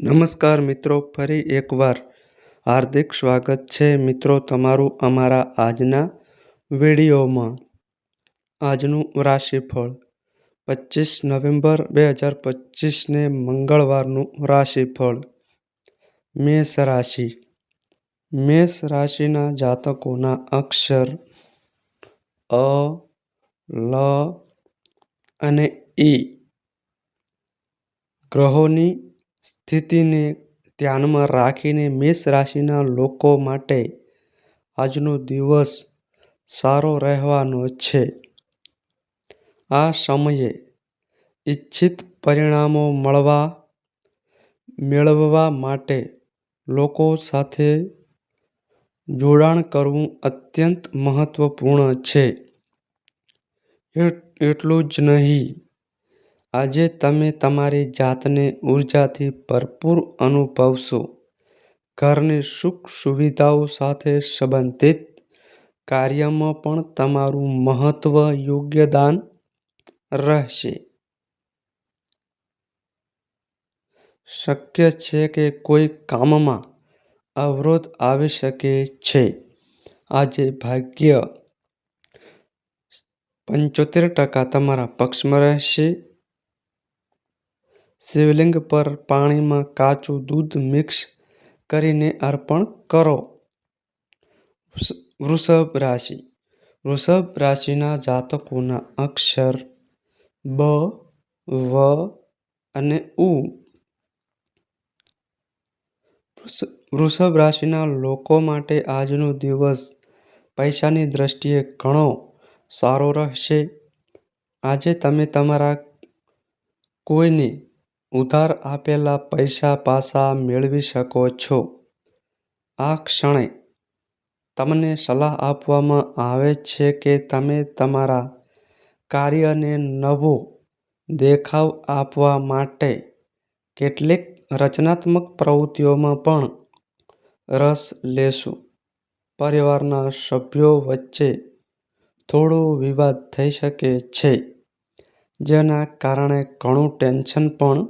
નમસ્કાર મિત્રો, ફરી એકવાર હાર્દિક સ્વાગત છે મિત્રો તમારું અમારા આજના વિડીયોમાં. આજનું રાશિફળ પચીસ નવેમ્બર બે હજાર પચીસને મંગળવારનું રાશિફળ. મેષ રાશિ. મેષ રાશિના જાતકોના અક્ષર અ, લ અને ઈ. ગ્રહોની સ્થિતિને ધ્યાનમાં રાખીને મેષ રાશિના લોકો માટે આજનો દિવસ સારો રહેવાનો છે. આ સમયે ઇચ્છિત પરિણામો મળવા, મેળવવા માટે લોકો સાથે જોડાણ કરવું અત્યંત મહત્ત્વપૂર્ણ છે. એટલું જ નહીં આજે તમે તમારી જાતને ઉર્જાથી ભરપૂર અનુભવશો. ઘરની સુખ સુવિધાઓ સાથે સંબંધિત કાર્યમાં પણ તમારું મહત્વ યોગ્યદાન રહેશે. શક્ય છે કે કોઈ કામમાં અવરોધ આવી શકે છે. આજે ભાગ્ય પંચોતેર ટકા તમારા પક્ષમાં રહેશે. શિવલિંગ પર પાણીમાં કાચું દૂધ મિક્સ કરીને અર્પણ કરો. વૃષભ રાશિ. વૃષભ રાશિના જાતકોના અક્ષર બ, વ અને ઉ. વૃષભ રાશિના લોકો માટે આજનો દિવસ પૈસાની દ્રષ્ટિએ ઘણો સારો રહેશે. આજે તમે તમારા કોઈને ઉધાર આપેલા પૈસા પાછા મેળવી શકો છો. આ ક્ષણે તમને સલાહ આપવામાં આવે છે કે તમે તમારા કાર્યને નવો દેખાવ આપવા માટે કેટલીક રચનાત્મક પ્રવૃત્તિઓમાં પણ રસ લેશો. પરિવારના સભ્યો વચ્ચે થોડો વિવાદ થઈ શકે છે, જેના કારણે ઘણું ટેન્શન પણ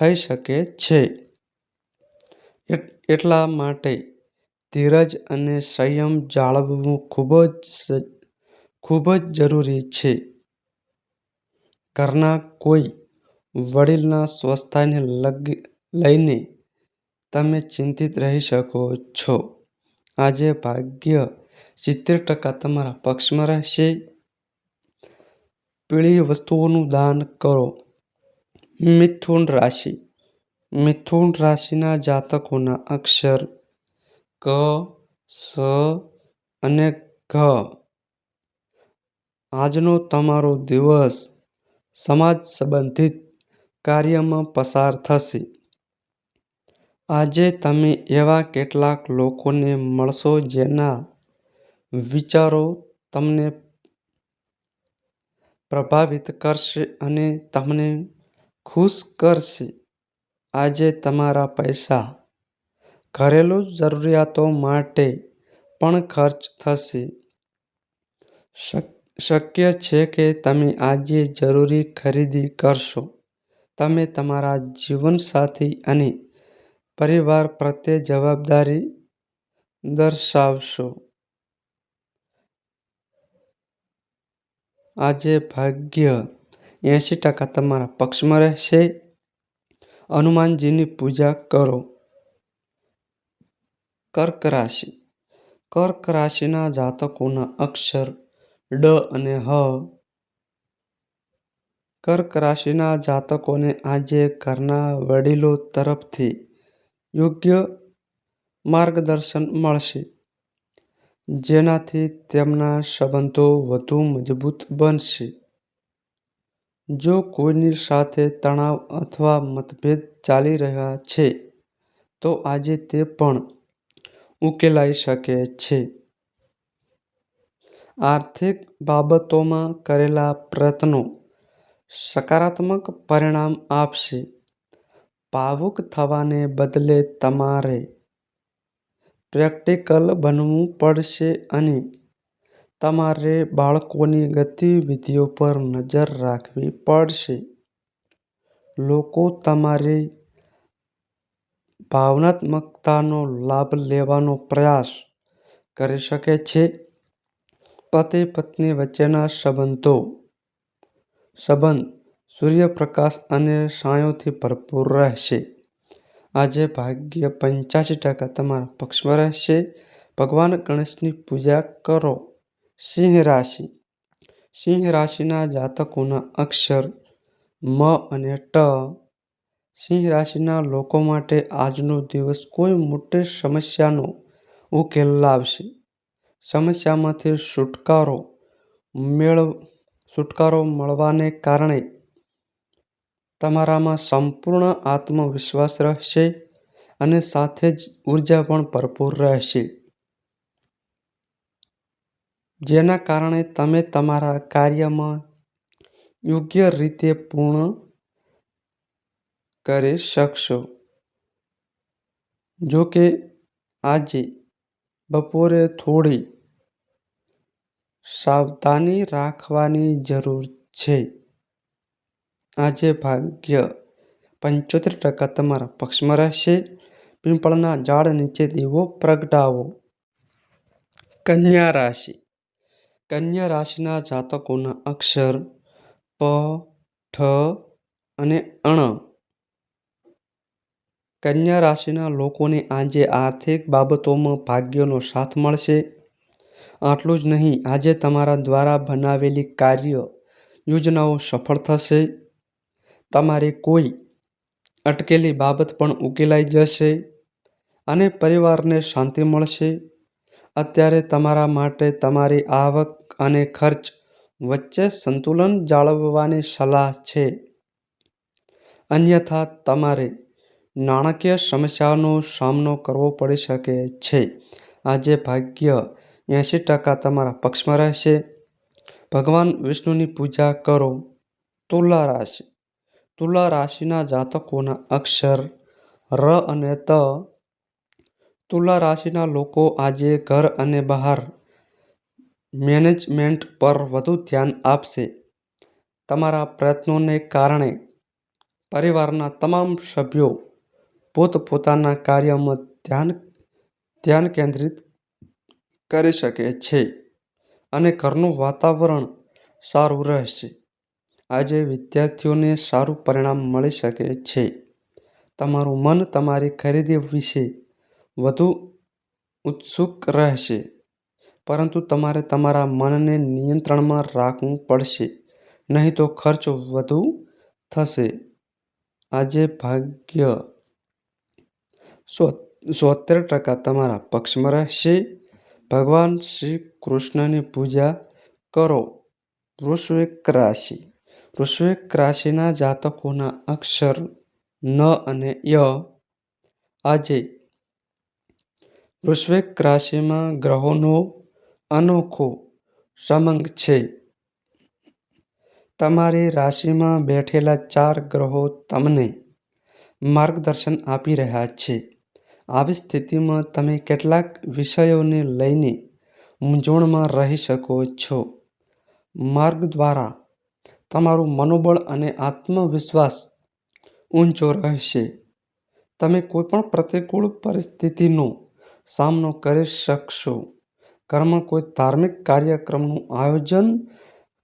થઈ શકે છે. એટલા માટે ધીરજ અને સંયમ જાળવવું ખૂબ જ ખૂબ જ જરૂરી છે. ઘરના કોઈ વડીલના સ્વાસ્થ્યને લઈને તમે ચિંતિત રહી શકો છો. આજે ભાગ્ય સિત્તેર ટકા તમારા પક્ષમાં રહેશે. પીળી વસ્તુઓનું દાન કરો. મિથુન રાશિ. મિથુન રાશિના જાતકોના અક્ષર ક, સ અને ઘ. આજનો તમારો દિવસ સમાજ સંબંધિત કાર્યમાં પસાર થશે. આજે તમે એવા કેટલાક લોકોને મળશો જેના વિચારો તમને પ્રભાવિત કરશે અને તમને ખુશ કરશે. આજે તમારા પૈસા ઘરેલું જરૂરિયાતો માટે પણ ખર્ચ થશે. શક્ય છે કે તમે આજે જરૂરી ખરીદી કરશો. તમે તમારા જીવનસાથી અને પરિવાર પ્રત્યે જવાબદારી દર્શાવશો. આજે ભાગ્ય એંશી ટકા તમારા પક્ષમાં રહેશે. હનુમાનજીની પૂજા કરો. કર્ક રાશિ. કર્ક રાશિના જાતકોના અક્ષર ડ અને હ. કર્ક રાશિના જાતકોને આજે ઘરના વડીલો તરફથી યોગ્ય માર્ગદર્શન મળશે. જેનાથી તેમના સંબંધો વધુ મજબૂત બનશે. જો કોઈની સાથે તણાવ અથવા મતભેદ ચાલી રહ્યા છે, તો આજે તે પણ ઉકેલાઈ શકે છે. આર્થિક બાબતોમાં કરેલા પ્રયત્નો સકારાત્મક પરિણામ આપશે. ભાવુક થવાને બદલે તમારે પ્રેક્ટિકલ બનવું પડશે અને તમારે બાળકોની ગતિવિધિઓ પર નજર રાખવી પડશે લોકો તમારી ભાવનાત્મકતાનો લાભ લેવાનો પ્રયાસ કરી શકે છે. પતિ-પત્ની વચ્ચેના સંબંધો, સંબંધ સૂર્યપ્રકાશ અને છાંયોથી ભરપૂર રહેશે. આજે ભાગ્ય પંચ્યાસી ટકા તમારા પક્ષમાં રહેશે. ભગવાન ગણેશની પૂજા કરો. સિંહ રાશિ સિંહ રાશિના જાતકોના અક્ષર મ અને ટ. સિંહ રાશિના લોકો માટે આજનો દિવસ કોઈ મોટી સમસ્યાનો ઉકેલ લાવશે. સમસ્યામાંથી છુટકારો મેળવ, છુટકારો મળવાને કારણે તમારામાં સંપૂર્ણ આત્મવિશ્વાસ રહેશે અને સાથે જ ઊર્જા પણ ભરપૂર રહેશે. જેના કારણે તમે તમારા કાર્યમાં યોગ્ય રીતે પૂર્ણ કરી શકશો. જો કે આજે બપોરે થોડી સાવધાની રાખવાની જરૂર છે. આજે ભાગ્ય પંચોતેર ટકા તમારા પક્ષમાં રહેશે. પીપળના ઝાડ નીચે દીવો, પ્રગટાવો. કન્યા રાશિ કન્યા રાશિના જાતકોના અક્ષર પ, ઠ અને અણ કન્યા રાશિના લોકોને આજે આર્થિક બાબતોમાં ભાગ્યનો સાથ મળશે. આટલું જ નહીં આજે તમારા દ્વારા બનાવેલી કાર્ય યોજનાઓ સફળ થશે. તમારે કોઈ અટકેલી બાબત પણ ઉકેલાઈ જશે અને પરિવારને શાંતિ મળશે. અત્યારે તમારા માટે તમારી આવક અને ખર્ચ વચ્ચે સંતુલન જાળવવાની સલાહ છે. અન્યથા, તમારે નાણાકીય સમસ્યાનો સામનો કરવો પડી શકે છે. આજે ભાગ્ય એંશી ટકા તમારા પક્ષમાં રહેશે. ભગવાન વિષ્ણુની પૂજા કરો. તુલા રાશિ તુલા રાશિના જાતકોના અક્ષર ર અને ત. તુલા રાશિના લોકો આજે ઘર અને બહાર મેનેજમેન્ટ પર વધુ ધ્યાન આપશે. તમારા પ્રયત્નોને કારણે પરિવારના તમામ સભ્યો પોતપોતાના કાર્યમાં ધ્યાન ધ્યાન કેન્દ્રિત કરી શકે છે અને ઘરનું વાતાવરણ સારું રહેશે. આજે વિદ્યાર્થીઓને સારું પરિણામ મળી શકે છે. તમારું મન તમારી ખરીદી વિશે વધુ ઉત્સુક રહેશે. પરંતુ તમારે તમારા મનને નિયંત્રણમાં રાખવું પડશે, નહીં તો ખર્ચ વધુ થશે. આજે ભાગ્ય સોતેર ટકા તમારા પક્ષમાં રહેશે. ભગવાન શ્રી કૃષ્ણની પૂજા કરો. વૃશ્ચિક રાશિ વૃશ્ચિક રાશિના જાતકોના અક્ષર ન અને ય. આજે વૃશ્ચિક રાશિમાં ગ્રહોનો અનોખો સમંગ છે. તમારી રાશિમાં બેઠેલા ચાર ગ્રહો તમને માર્ગદર્શન આપી રહ્યા છે. આવી સ્થિતિમાં તમે કેટલાક વિષયોને લઈને મૂંઝવણમાં રહી શકો છો. માર્ગ દ્વારા તમારું મનોબળ અને આત્મવિશ્વાસ ઊંચો રહેશે. તમે કોઈપણ પ્રતિકૂળ પરિસ્થિતિનો સામનો કરી શકશો. ઘરમાં કોઈ ધાર્મિક કાર્યક્રમનું આયોજન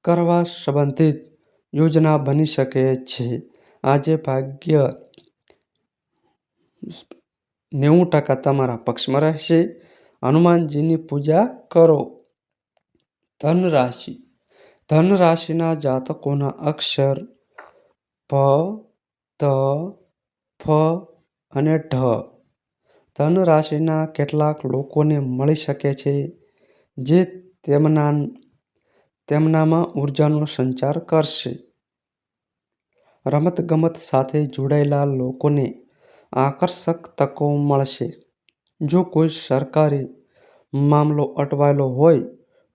કરવા સંબંધિત યોજના બની શકે છે. આજે ભાગ્ય નેવું ટકા તમારા પક્ષમાં રહેશે. હનુમાનજીની પૂજા કરો. ધન રાશિ ધન રાશિના જાતકોના અક્ષર ભ, ધ, ફ અને ઢ. ધન રાશિના કેટલાક લોકોને મળી શકે છે, જે તેમના તેમનામાં ઉર્જાનો સંચાર કરશે. રમતગમત સાથે જોડાયેલા લોકોને આકર્ષક તકો મળશે. જો કોઈ સરકારી મામલો અટવાયેલો હોય,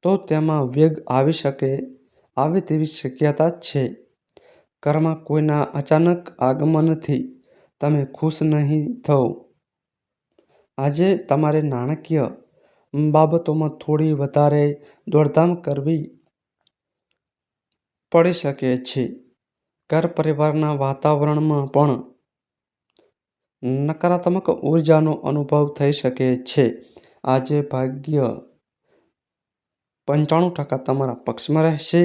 તો તેમાં વેગ આવી શકે, આવે તેવી શક્યતા છે. ઘરમાં કોઈના અચાનક આગમનથી તમે ખુશ નહીં થો. આજે તમારે નાણાકીય બાબતોમાં થોડી વધારે દોડધામ કરવી પડી શકે છે. ઘર પરિવારના વાતાવરણમાં પણ નકારાત્મક ઉર્જાનો અનુભવ થઈ શકે છે. આજે ભાગ્ય પંચાણું ટકા તમારા પક્ષમાં રહેશે.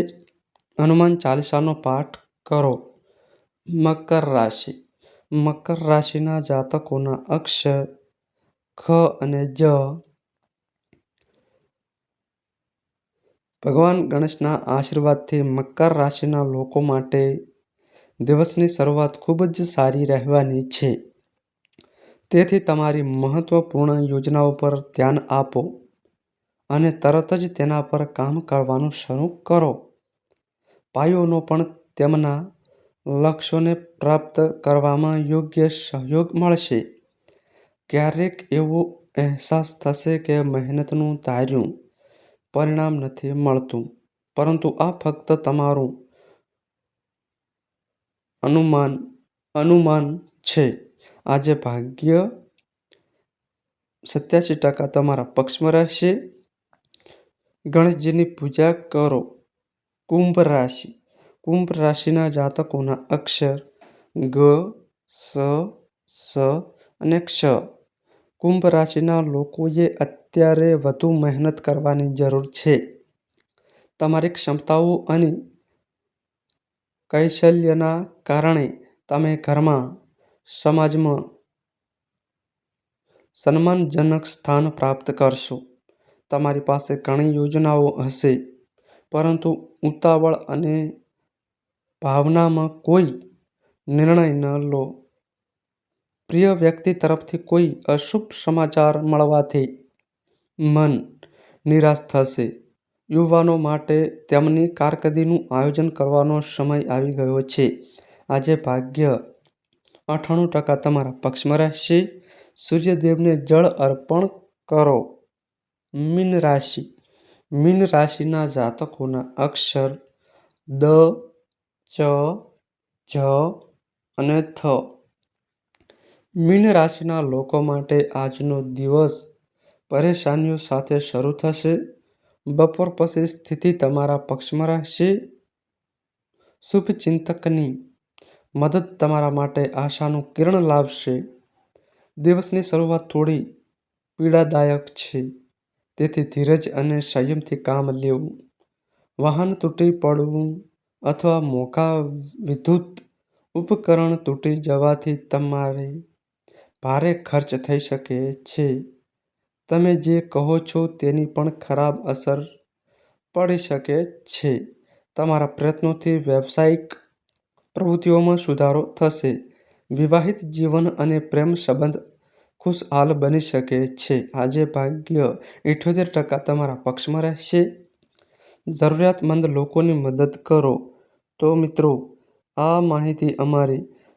હનુમાન ચાલીસાનો પાઠ કરો. મકર રાશિ: મકર રાશિના જાતકોના અક્ષર ખ અને જ. ભગવાન ગણેશના આશીર્વાદથી મકર રાશિના લોકો માટે દિવસની શરૂઆત ખૂબ જ સારી રહેવાની છે. તેથી તમારી મહત્વપૂર્ણ યોજનાઓ પર ધ્યાન આપો અને તરત જ તેના પર કામ કરવાનું શરૂ કરો. પાયોનો પણ તેમના લક્ષ્યોને પ્રાપ્ત કરવામાં યોગ્ય સહયોગ મળશે. ક્યારેક એવો અહેસાસ થશે કે મહેનતનું ધાર્યું પરિણામ નથી મળતું, પરંતુ આ ફક્ત તમારું અનુમાન અનુમાન છે. આજે ભાગ્ય સત્યાસી ટકા તમારા પક્ષમાં રહેશે. ગણેશજીની પૂજા કરો. કુંભ રાશિ: કુંભ રાશિના જાતકોના અક્ષર ગ, સ, સ અને ક્ષ. કુંભ રાશિના લોકોએ અત્યારે વધુ મહેનત કરવાની જરૂર છે. તમારી ક્ષમતાઓ અને કૌશલ્યના કારણે તમે ઘરમાં, સમાજમાં સન્માનજનક સ્થાન પ્રાપ્ત કરશો. તમારી પાસે ઘણી યોજનાઓ હશે, પરંતુ ઉતાવળ અને ભાવનામાં કોઈ નિર્ણય ન લો. પ્રિય વ્યક્તિ તરફથી કોઈ અશુભ સમાચાર મળવાથી મન નિરાશ થશે. યુવાનો માટે તેમની કારકિર્દીનું આયોજન કરવાનો સમય આવી ગયો છે. આજે ભાગ્ય અઠાણું ટકા તમારા પક્ષમાં રહેશે. સૂર્યદેવને જળ અર્પણ કરો. મીન રાશિ: મીન રાશિના જાતકોના અક્ષર દ, ચ, જ અને થ. મીન રાશિના લોકો માટે આજનો દિવસ પરેશાનીઓ સાથે શરૂ થશે. બપોર પછી સ્થિતિ તમારા પક્ષમાં રહેશે. શુભચિંતકની મદદ તમારા માટે આશાનું કિરણ લાવશે. દિવસની શરૂઆત થોડી પીડાદાયક છે, તેથી ધીરજ અને સંયમથી કામ લેવું. વાહન તૂટી પડવું અથવા મોકા વિદ્યુત ઉપકરણ તૂટી જવાથી તમારે ભારે ખર્ચ થઈ શકે છે. તમે જે કહો છો તેની પણ ખરાબ અસર પડી શકે છે. તમારા પ્રયત્નોથી વ્યવસાયિક પ્રવૃત્તિઓમાં સુધારો થશે. વિવાહિત જીવન અને પ્રેમ સંબંધ ખુશહાલ બની શકે છે. આજે ભાગ્ય ઇઠ્યોતેર ટકા તમારા પક્ષમાં રહેશે. જરૂરિયાતમંદ લોકોની મદદ કરો. તો મિત્રો, આ માહિતી અમારી